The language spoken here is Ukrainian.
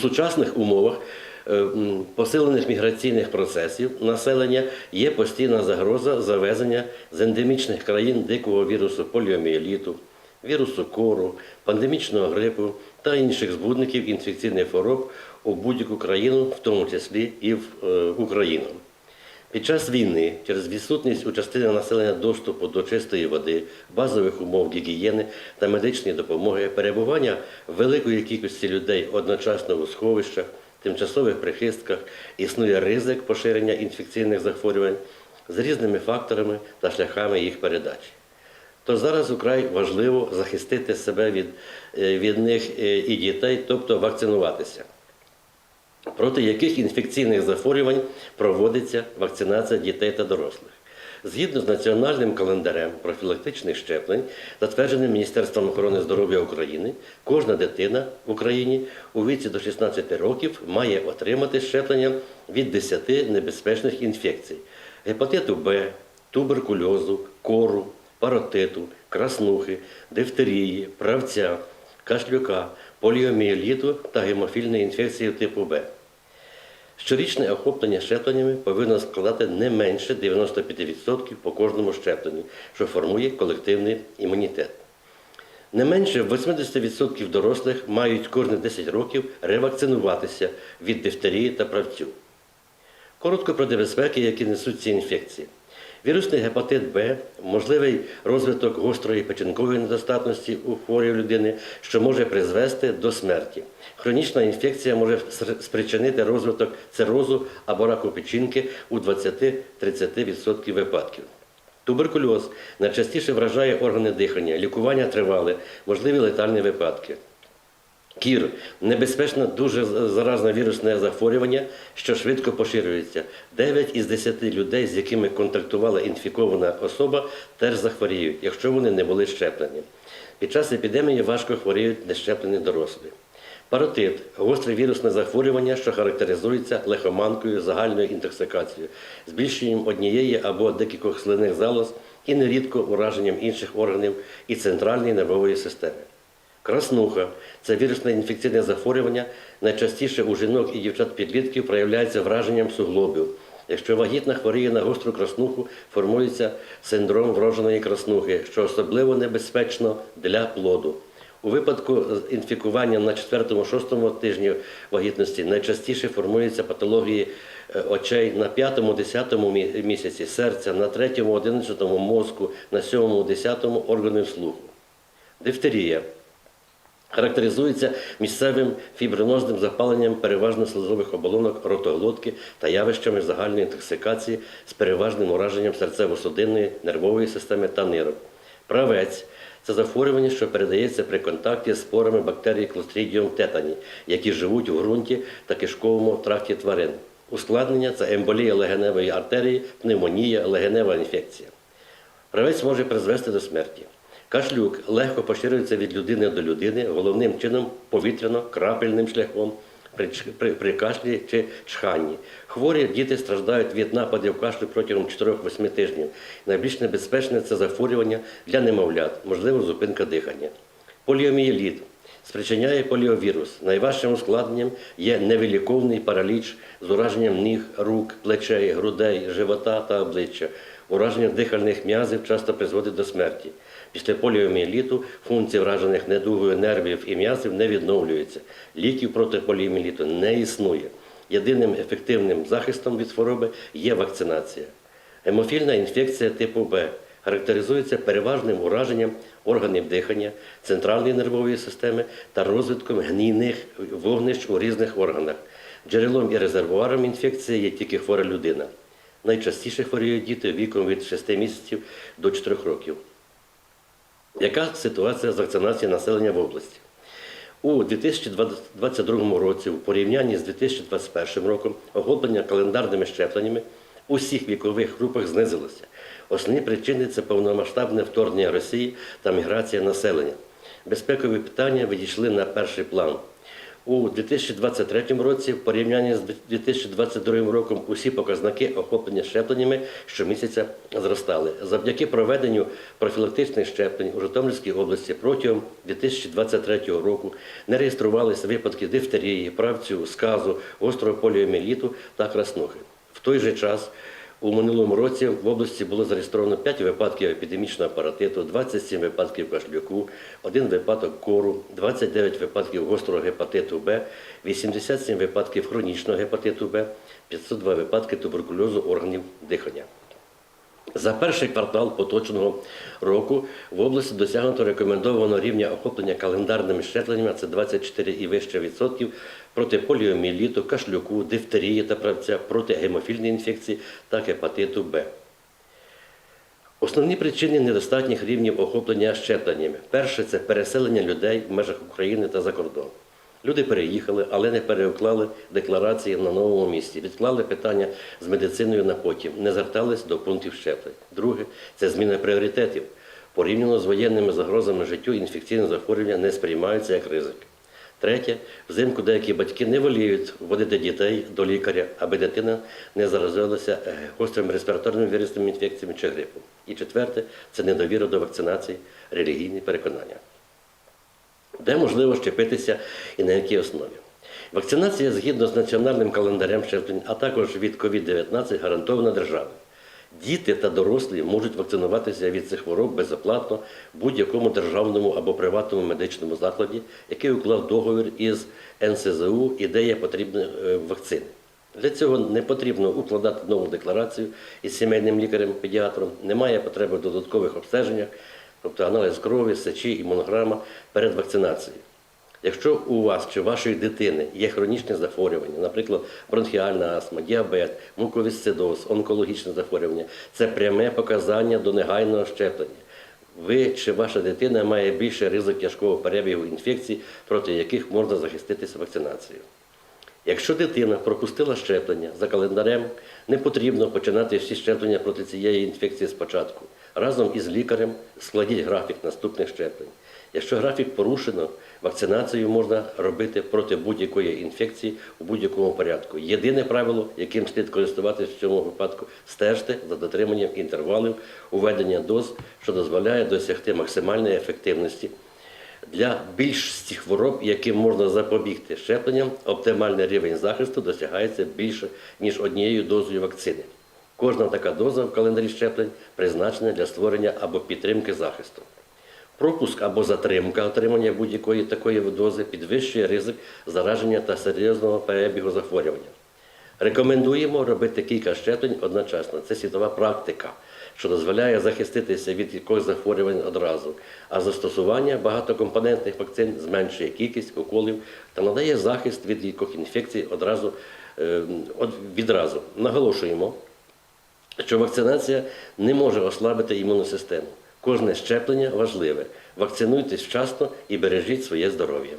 сучасних умовах е, посилених міграційних процесів населення є постійна загроза завезення з ендемічних країн дикого вірусу поліоміеліту, вірусу кору, пандемічного грипу та інших збудників інфекційних хвороб у будь-яку країну, в тому числі і в е, Україну. Під час війни через відсутність у частини населення доступу до чистої води, базових умов гігієни та медичної допомоги, перебування великої кількості людей одночасно у сховищах, тимчасових прихистках існує ризик поширення інфекційних захворювань з різними факторами та шляхами їх передачі. Тож зараз украй важливо захистити себе від, е, від них е, і дітей, тобто вакцинуватися проти яких інфекційних захворювань проводиться вакцинація дітей та дорослих. Згідно з національним календарем профілактичних щеплень, затвердженим Міністерством охорони здоров'я України, кожна дитина в Україні у віці до 16 років має отримати щеплення від 10 небезпечних інфекцій: гепатиту Б, туберкульозу, кору, паротиту, краснухи, дифтерії, правця, кашлюка, поліомієліту та гемофільної інфекції типу Б. Щорічне охоплення щепленнями повинно складати не менше 95% по кожному щепленню, що формує колективний імунітет. Не менше 80% дорослих мають кожні 10 років ревакцинуватися від дифтерії та правцю. Коротко про небезпеки, які несуть ці інфекції. Вірусний гепатит Б, можливий розвиток гострої печінкової недостатності у хворої людини, що може призвести до смерті. Хронічна інфекція може спричинити розвиток цирозу або раку печінки у 20-30% випадків. Туберкульоз найчастіше вражає органи дихання, лікування тривале, можливі летальні випадки. Кір небезпечне дуже заразне вірусне захворювання, що швидко поширюється. 9 із 10 людей, з якими контактувала інфікована особа, теж захворіють, якщо вони не були щеплені. Під час епідемії важко хворіють нещеплені дорослі. Паротит гостре вірусне захворювання, що характеризується лихоманкою, загальною інтоксикацією, збільшенням однієї або декількох слинних залоз і нерідко ураженням інших органів і центральної нервової системи. Краснуха це вірусне інфекційне захворювання, найчастіше у жінок і дівчат-підлітків проявляється враженням суглобів. Якщо вагітна хворіє на гостру краснуху, формується синдром вродженої краснухи, що особливо небезпечно для плоду. У випадку інфікування на 4-6 тижні вагітності найчастіше формуються патології е, очей на 5-10 місяці, серця, на 3-11 мозку, на 7-10 органів слуху. Дифтерія характеризується місцевим фібринозним запаленням переважно слизових оболонок ротоглотки та явищами загальної інтоксикації з переважним ураженням серцево-судинної, нервової системи та нирок. Правець це захворювання, що передається при контакті з спорами бактерій Clostridium tetani, які живуть у ґрунті та кишковому тракті тварин. Ускладнення це емболія легеневої артерії, пневмонія, легенева інфекція. Правець може призвести до смерті. Кашлюк легко поширюється від людини до людини, головним чином повітряно-крапельним шляхом при, кашлі чи чханні. Хворі діти страждають від нападів кашлю протягом 4-8 тижнів. Найбільш небезпечне це захворювання для немовлят, можливо, зупинка дихання. Поліомієліт спричиняє поліовірус. Найважчим ускладненням є невиліковний параліч з ураженням ніг, рук, плечей, грудей, живота та обличчя. Ураження дихальних м'язів часто призводить до смерті. Після поліомієліту функції вражених недугою нервів і м'язів не відновлюються. Ліків проти поліомієліту не існує. Єдиним ефективним захистом від хвороби є вакцинація. Гемофільна інфекція типу Б характеризується переважним ураженням органів дихання, центральної нервової системи та розвитком гнійних вогнищ у різних органах. Джерелом і резервуаром інфекції є тільки хвора людина. Найчастіше хворіють діти віком від 6 місяців до 4 років. Яка ситуація з вакцинацією населення в області? У 2022 році, в порівнянні з 2021 роком, охоплення календарними щепленнями у всіх вікових групах знизилося. Основні причини це повномасштабне вторгнення Росії та міграція населення. Безпекові питання відійшли на перший план. У 2023 році, в порівнянні з 2022 роком, усі показники охоплення щепленнями щомісяця зростали. Завдяки проведенню профілактичних щеплень у Житомирській області протягом 2023 року не реєструвалися випадки дифтерії, правцю, сказу, гострого поліоміеліту та краснухи. В той же час у минулому році в області було зареєстровано 5 випадків епідемічного апаратиту, 27 випадків кашлюку, 1 випадок кору, 29 випадків гострого гепатиту Б, 87 випадків хронічного гепатиту Б, 502 випадки туберкульозу органів дихання. За перший квартал поточного року в області досягнуто рекомендованого рівня охоплення календарними щепленнями, це 24 і вище відсотків, проти поліоміеліту, кашлюку, дифтерії та правця, проти гемофільної інфекції та гепатиту Б. Основні причини недостатніх рівнів охоплення щепленнями. Перше це переселення людей в межах України та за кордон. Люди переїхали, але не переуклали декларації на новому місці, відклали питання з медициною на потім, не звертались до пунктів щеплень. Друге це зміна пріоритетів. Порівняно з воєнними загрозами життю інфекційні захворювання не сприймаються як ризик. Третє, взимку деякі батьки не воліють водити дітей до лікаря, аби дитина не заразилася е, гострими респіраторними вірусними інфекціями чи грипом. І четверте це недовіра до вакцинації, релігійні переконання. Де можливо щепитися і на якій основі? Вакцинація згідно з національним календарем щеплень, а також від COVID-19 гарантована державою. Діти та дорослі можуть вакцинуватися від цих хвороб безоплатно в будь-якому державному або приватному медичному закладі, який уклав договір із НСЗУ і де є потрібні е, вакцини. Для цього не потрібно укладати нову декларацію із сімейним лікарем-педіатром, немає потреби в додаткових обстеженнях, тобто аналіз крові, сечі, імунограма перед вакцинацією. Якщо у вас чи вашої дитини є хронічне захворювання, наприклад, бронхіальна астма, діабет, муковісцидоз, онкологічне захворювання, це пряме показання до негайного щеплення. Ви чи ваша дитина має більший ризик тяжкого перебігу інфекцій, проти яких можна захиститися вакцинацією. Якщо дитина пропустила щеплення за календарем, не потрібно починати всі щеплення проти цієї інфекції спочатку. Разом із лікарем складіть графік наступних щеплень. Якщо графік порушено, вакцинацію можна робити проти будь-якої інфекції у будь-якому порядку. Єдине правило, яким слід користуватися в цьому випадку, стежте за дотриманням інтервалів уведення доз, що дозволяє досягти максимальної ефективності. Для більшості хвороб, яким можна запобігти щепленням, оптимальний рівень захисту досягається більше, ніж однією дозою вакцини. Кожна така доза в календарі щеплень призначена для створення або підтримки захисту. Пропуск або затримка отримання будь-якої такої дози підвищує ризик зараження та серйозного перебігу захворювання. Рекомендуємо робити кілька щеплень одночасно. Це світова практика, що дозволяє захиститися від якогось захворювань одразу. А застосування багатокомпонентних вакцин зменшує кількість уколів та надає захист від кількох інфекцій одразу, е, відразу. Наголошуємо, що вакцинація не може ослабити імунну систему. Кожне щеплення важливе. Вакцинуйтесь вчасно і бережіть своє здоров'я.